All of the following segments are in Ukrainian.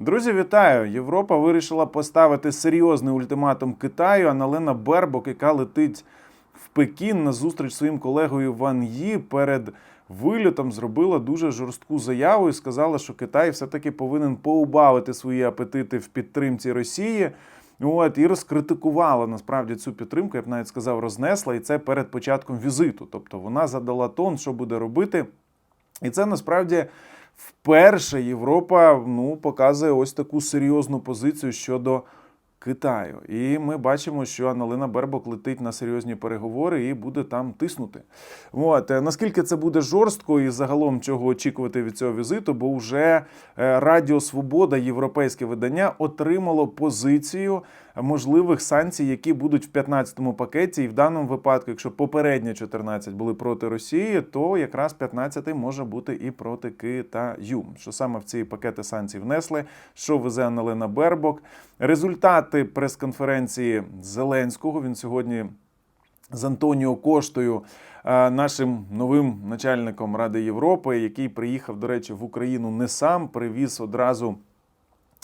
Друзі, вітаю! Європа вирішила поставити серйозний ультиматум Китаю. Аналена Бербок, яка летить в Пекін на зустріч своїм колегою Ван Ї перед вильотом, зробила дуже жорстку заяву і сказала, що Китай все-таки повинен поубавити свої апетити в підтримці Росії. От і розкритикувала насправді цю підтримку, я б навіть сказав, рознесла, і це перед початком візиту. Тобто вона задала тон, що буде робити. І це насправді вперше Європа ну, показує ось таку серйозну позицію щодо Китаю. І ми бачимо, що Аналина Бербок летить на серйозні переговори і буде там тиснути. От. е, Наскільки це буде жорстко і загалом чого очікувати від цього візиту, бо вже е, Радіо Свобода, європейське видання, отримало позицію можливих санкцій, які будуть в 15-му пакеті. І в даному випадку, якщо попередні 14 були проти Росії, то якраз 15-й може бути і проти Китаю. Що саме в ці пакети санкцій внесли, що везе Аналина Бербок. Результати прес-конференції Зеленського він сьогодні з Антоніо Коштою, е, нашим новим начальником Ради Європи, який приїхав, до речі, в Україну не сам, привіз одразу.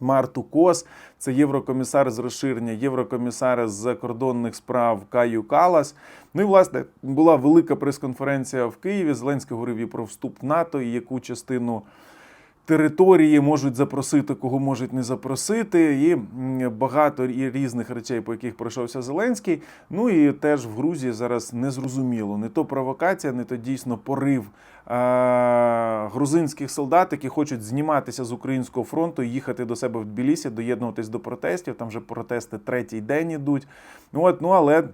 Марту Кос, це єврокомісар з розширення, єврокомісар з закордонних справ Каю Калас. Ну і власне була велика прес-конференція в Києві. Зеленський говорив і про вступ НАТО, і яку частину території можуть запросити, кого можуть не запросити, і багато і різних речей, по яких пройшовся Зеленський. Ну і теж в Грузії зараз незрозуміло. Не то провокація, не то дійсно порив грузинських солдат, які хочуть зніматися з українського фронту їхати до себе в Тбілісі, доєднуватись до протестів. Там вже протести третій день ідуть. Ну от, ну але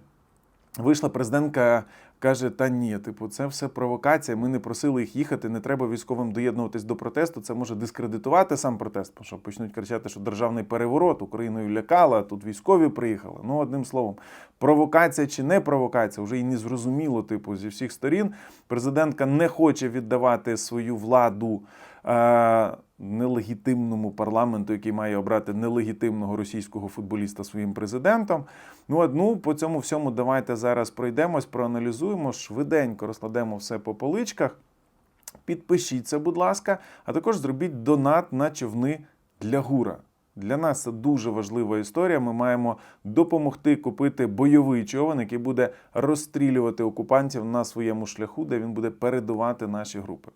вийшла президентка. Каже, та ні, типу, це все провокація. Ми не просили їх їхати. Не треба військовим доєднуватись до протесту. Це може дискредитувати сам протест, що почнуть кричати, що державний переворот Україною лякала, тут військові приїхали. Ну, одним словом, провокація чи не провокація, вже і не зрозуміло, типу, зі всіх сторін. Президентка не хоче віддавати свою владу е- нелегітимному парламенту, який має обрати нелегітимного російського футболіста своїм президентом. Ну, от, ну по цьому всьому давайте зараз пройдемось, проаналізуємо, швиденько розкладемо все по поличках. Підпишіться, будь ласка, а також зробіть донат на човни для гура. Для нас це дуже важлива історія. Ми маємо допомогти купити бойовий човен, який буде розстрілювати окупантів на своєму шляху, де він буде передувати наші групи.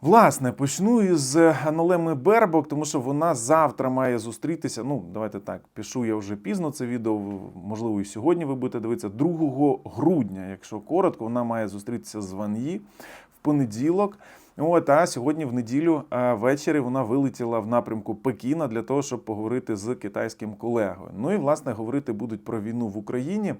Власне, почну із Анолеми Бербок, тому що вона завтра має зустрітися. Ну, давайте так, пишу я вже пізно це відео. Можливо, і сьогодні ви будете дивитися 2 грудня. Якщо коротко, вона має зустрітися з Ван Ї в понеділок. От, а сьогодні в неділю ввечері вона вилетіла в напрямку Пекіна для того, щоб поговорити з китайським колегою. Ну і власне говорити будуть про війну в Україні.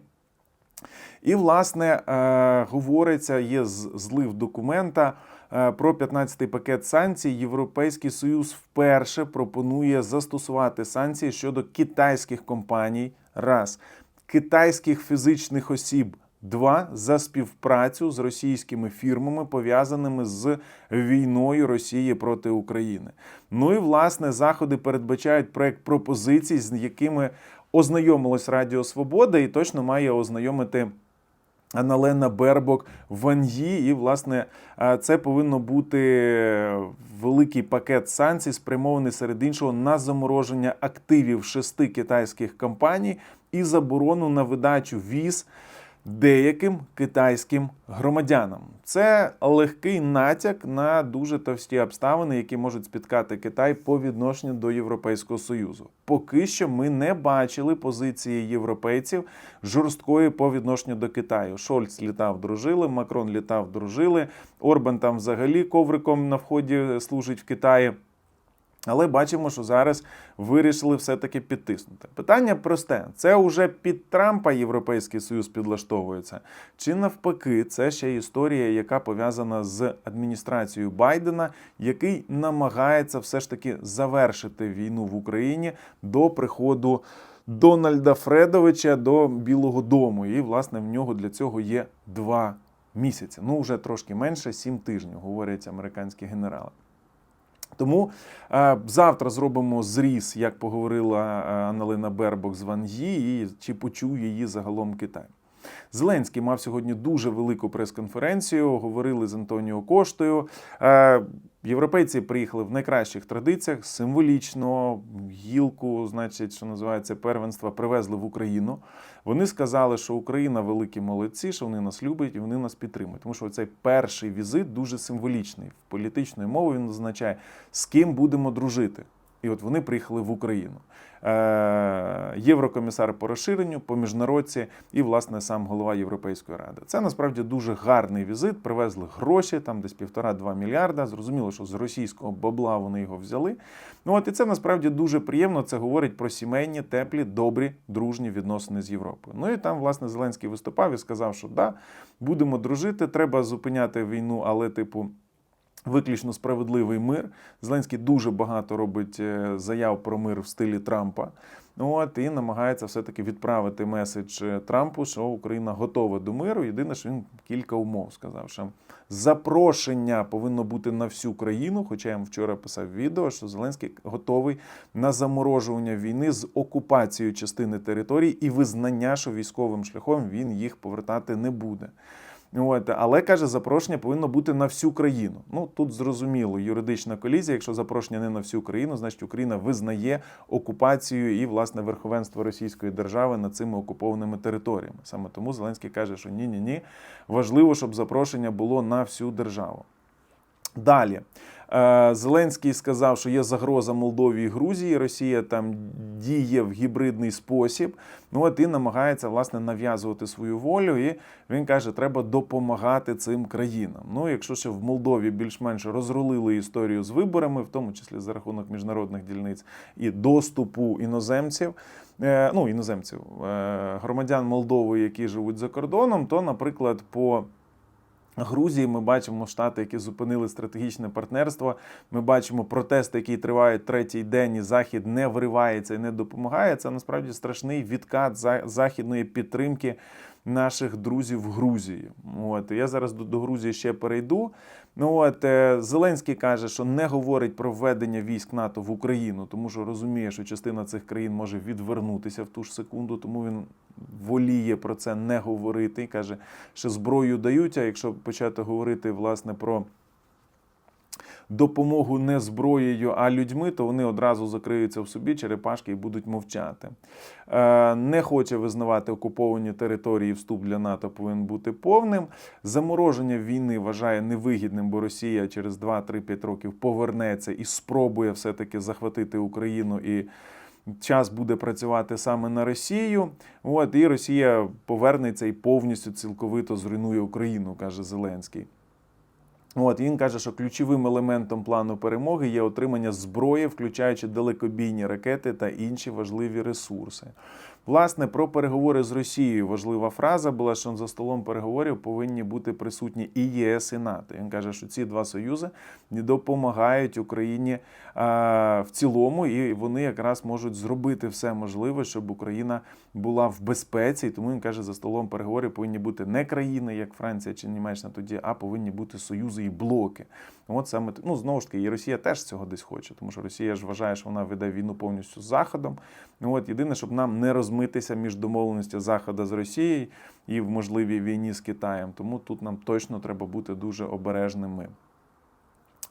І, власне, е, говориться, є злив документа е, про 15-й пакет санкцій. Європейський Союз вперше пропонує застосувати санкції щодо китайських компаній. Раз китайських фізичних осіб. Два за співпрацю з російськими фірмами, пов'язаними з війною Росії проти України. Ну і власне заходи передбачають проект пропозицій, з якими ознайомилась Радіо Свобода, і точно має ознайомити. Аналена Бербок Ван І, власне, е, це повинно бути великий пакет санкцій, спрямований серед іншого на замороження активів шести китайських компаній і заборону на видачу віз деяким китайським громадянам. Це легкий натяк на дуже товсті обставини, які можуть спіткати Китай по відношенню до Європейського Союзу. Поки що ми не бачили позиції європейців жорсткої по відношенню до Китаю. Шольц літав, дружили, Макрон літав, дружили. Орбан там взагалі ковриком на вході служить в Китаї. Але бачимо, що зараз вирішили все-таки підтиснути. Питання просте: це вже під Трампа Європейський Союз підлаштовується. Чи навпаки, це ще історія, яка пов'язана з адміністрацією Байдена, який намагається все ж таки завершити війну в Україні до приходу. Дональда Фредовича до Білого Дому, і власне в нього для цього є два місяці. Ну вже трошки менше, сім тижнів, говорять американські генерали. Тому е, завтра зробимо зріз, як поговорила е, Аналина Бербок з Ван Ї, і чи почує її загалом Китай. Зеленський мав сьогодні дуже велику прес-конференцію. Говорили з Антоніо Коштою. Е, Європейці приїхали в найкращих традиціях, символічно гілку, значить, що називається первенства, привезли в Україну. Вони сказали, що Україна великі молодці, що вони нас люблять і вони нас підтримують. Тому що цей перший візит дуже символічний. В політичною мовою він означає, з ким будемо дружити. І от вони приїхали в Україну. Е, Єврокомісар по розширенню, по міжнародці і, власне, сам голова Європейської ради. Це насправді дуже гарний візит. Привезли гроші, там десь півтора-два мільярда. Зрозуміло, що з російського бабла вони його взяли. Ну от і це насправді дуже приємно. Це говорить про сімейні, теплі, добрі, дружні відносини з Європою. Ну і там, власне, Зеленський виступав і сказав, що да, будемо дружити, треба зупиняти війну, але, типу. Виключно справедливий мир. Зеленський дуже багато робить е, заяв про мир в стилі Трампа. От і намагається все-таки відправити меседж е, Трампу, що Україна готова до миру. Єдине, що він кілька умов сказав, що запрошення повинно бути на всю країну. Хоча я вам вчора писав відео, що Зеленський готовий на заморожування війни з окупацією частини територій і визнання, що військовим шляхом він їх повертати не буде. От, але каже, запрошення повинно бути на всю країну. Ну тут зрозуміло, юридична колізія. Якщо запрошення не на всю країну, значить Україна визнає окупацію і власне верховенство Російської держави над цими окупованими територіями. Саме тому Зеленський каже, що ні, ні, ні, важливо, щоб запрошення було на всю державу. Далі. Е, Зеленський сказав, що є загроза Молдові і Грузії. Росія там діє в гібридний спосіб. Ну от і намагається власне нав'язувати свою волю. І він каже, треба допомагати цим країнам. Ну, якщо ще в Молдові більш-менш розрулили історію з виборами, в тому числі за рахунок міжнародних дільниць і доступу іноземців. е, Ну, іноземців, е, громадян Молдови, які живуть за кордоном, то, наприклад, по Грузії ми бачимо штати, які зупинили стратегічне партнерство. Ми бачимо протести, які тривають третій день, і захід не вривається і не допомагає. Це насправді страшний відкат західної підтримки наших друзів в Грузії. От я зараз до, до Грузії ще перейду. Ну от е, Зеленський каже, що не говорить про введення військ НАТО в Україну, тому що розуміє, що частина цих країн може відвернутися в ту ж секунду, тому він воліє про це не говорити. Каже, що зброю дають. А якщо почати говорити власне про допомогу не зброєю, а людьми, то вони одразу закриються в собі черепашки і будуть мовчати. Е, Не хоче визнавати окуповані території. Вступ для НАТО повинен бути повним. Замороження війни вважає невигідним, бо Росія через 2-3-5 років повернеться і спробує все-таки захватити Україну і. Час буде працювати саме на Росію. От і Росія повернеться і повністю цілковито зруйнує Україну, каже Зеленський. От він каже, що ключовим елементом плану перемоги є отримання зброї, включаючи далекобійні ракети та інші важливі ресурси. Власне, про переговори з Росією важлива фраза була, що за столом переговорів повинні бути присутні і ЄС, і НАТО. Він каже, що ці два союзи допомагають Україні в цілому, і вони якраз можуть зробити все можливе, щоб Україна була в безпеці. І тому він каже, за столом переговорів повинні бути не країни, як Франція чи Німеччина тоді, а повинні бути союзи і блоки. От саме ну знову ж таки, і Росія теж цього десь хоче, тому що Росія ж вважає, що вона веде війну повністю з Заходом. От єдине, щоб нам не розмитися між домовленістю Заходу з Росією і в можливій війні з Китаєм. Тому тут нам точно треба бути дуже обережними.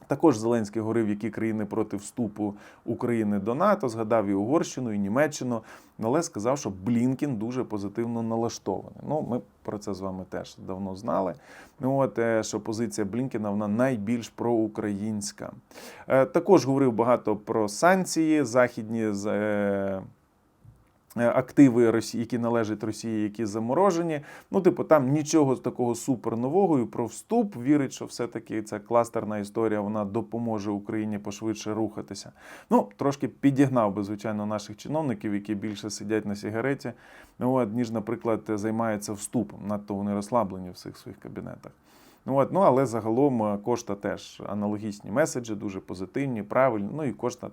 Також Зеленський говорив, які країни проти вступу України до НАТО, згадав і Угорщину, і Німеччину, але сказав, що Блінкін дуже позитивно налаштований. Ну, ми про це з вами теж давно знали. Ну, от, е, що позиція Блінкіна вона найбільш проукраїнська. Е, Також говорив багато про санкції західні з. Е, Активи які належать Росії, які заморожені. Ну, типу, там нічого такого супернового і про вступ вірить, що все-таки ця кластерна історія вона допоможе Україні пошвидше рухатися. Ну, трошки підігнав би, звичайно, наших чиновників, які більше сидять на сигареті, ну, ніж, наприклад, займаються вступом. Надто вони розслаблені в цих своїх кабінетах. Ну, от, ну, але загалом е, кошта теж аналогічні меседжі, дуже позитивні, правильні. Ну і кошта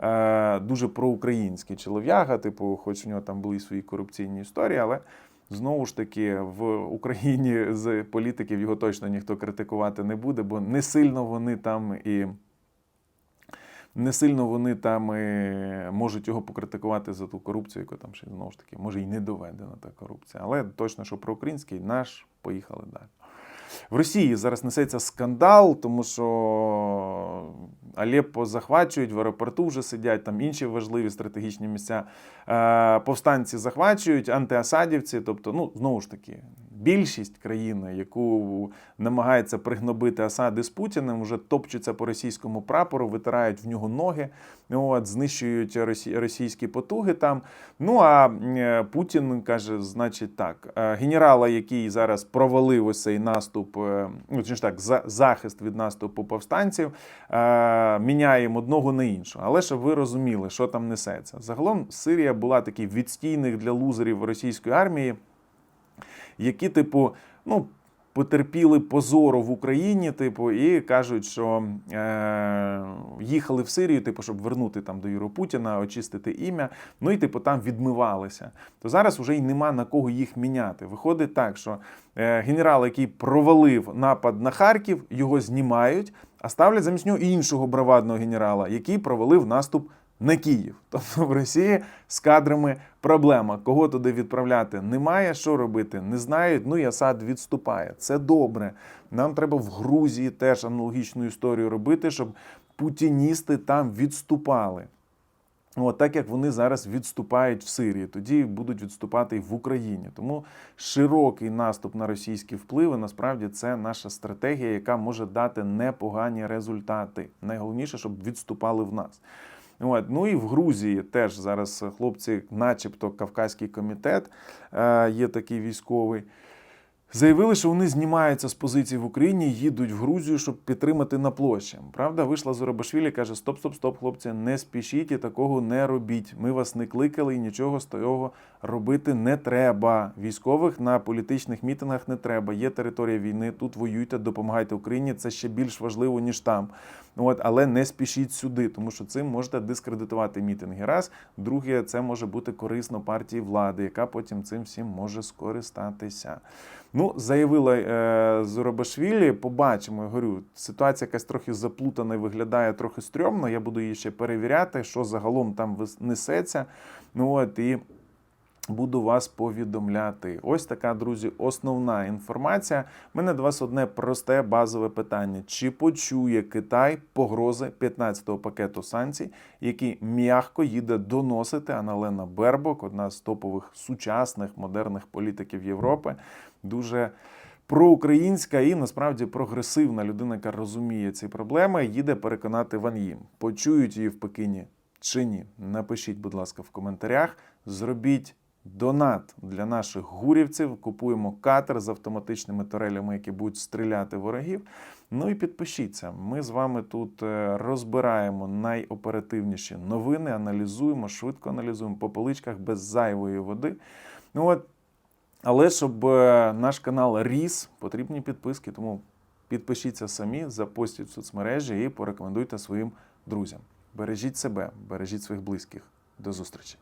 е, дуже проукраїнський чолов'яга, типу, хоч у нього там були свої корупційні історії, але знову ж таки в Україні з політиків його точно ніхто критикувати не буде, бо не сильно вони там і. не сильно вони там е, можуть його покритикувати за ту корупцію, яку там ще знову ж таки, може і не доведена та корупція. Але точно, що проукраїнський наш, поїхали далі. В Росії зараз несеться скандал, тому що Алеппо захвачують, в аеропорту вже сидять, там інші важливі стратегічні місця. Е, Повстанці захвачують, антиасадівці, тобто, ну, знову ж таки, більшість країни, яку намагається пригнобити Асади з Путіним, вже топчуться по російському прапору, витирають в нього ноги, от, знищують росі- російські потуги там. Ну а е, Путін каже, значить так, е, генерала, який зараз провалив ось цей наступ, е, ну чи ж так, за- захист від наступу повстанців, міняємо одного на іншого. Але щоб ви розуміли, що там несеться. Загалом Сирія була такий відстійник для лузерів російської армії, які, типу, ну. Потерпіли позору в Україні, типу, і кажуть, що е, їхали в Сирію, типу, щоб вернути там до Юру Путіна, очистити ім'я. Ну і типу там відмивалися. То зараз вже й нема на кого їх міняти. Виходить так, що е, генерал, який провалив напад на Харків, його знімають, а ставлять замість нього іншого бравадного генерала, який провалив наступ на Київ. Тобто в Росії з кадрами проблема. Кого туди відправляти немає, що робити, не знають. Ну і Асад відступає. Це добре. Нам треба в Грузії теж аналогічну історію робити, щоб путіністи там відступали. От так як вони зараз відступають в Сирії, тоді будуть відступати і в Україні. Тому широкий наступ на російські впливи насправді це наша стратегія, яка може дати непогані результати. Найголовніше, щоб відступали в нас. От. Ну і в Грузії теж зараз хлопці, начебто Кавказький комітет, е, є такий військовий. Заявили, що вони знімаються з позицій в Україні, їдуть в Грузію, щоб підтримати на площі. Правда, вийшла Зоробашвілі, каже: Стоп, стоп, стоп, хлопці, не спішіть і такого не робіть. Ми вас не кликали і нічого з того робити не треба. Військових на політичних мітингах не треба. Є територія війни, тут воюйте, допомагайте Україні. Це ще більш важливо, ніж там. От, але не спішіть сюди, тому що цим можете дискредитувати мітинги. Раз, друге, це може бути корисно партії влади, яка потім цим всім може скористатися. Ну, заявила е, Зоробашвілі, побачимо. Я говорю, ситуація якась трохи заплутана і виглядає трохи стрьомно. Я буду її ще перевіряти, що загалом там несеться. Ну от і буду вас повідомляти. Ось така, друзі, основна інформація. У мене до вас одне просте базове питання: чи почує Китай погрози 15-го пакету санкцій, які м'яко їде доносити Аналена Бербок, одна з топових сучасних модерних політиків Європи, дуже проукраїнська і насправді прогресивна людина, яка розуміє ці проблеми, їде переконати Ван Їм. Почують її в Пекіні чи ні? Напишіть, будь ласка, в коментарях. Зробіть донат для наших гурівців. Купуємо катер з автоматичними турелями, які будуть стріляти ворогів. Ну і підпишіться. Ми з вами тут е, розбираємо найоперативніші новини, аналізуємо, швидко аналізуємо по поличках без зайвої води. Ну от, але щоб е, наш канал ріс, потрібні підписки. Тому підпишіться самі, запостіть в соцмережі і порекомендуйте своїм друзям. Бережіть себе, бережіть своїх близьких. До зустрічі!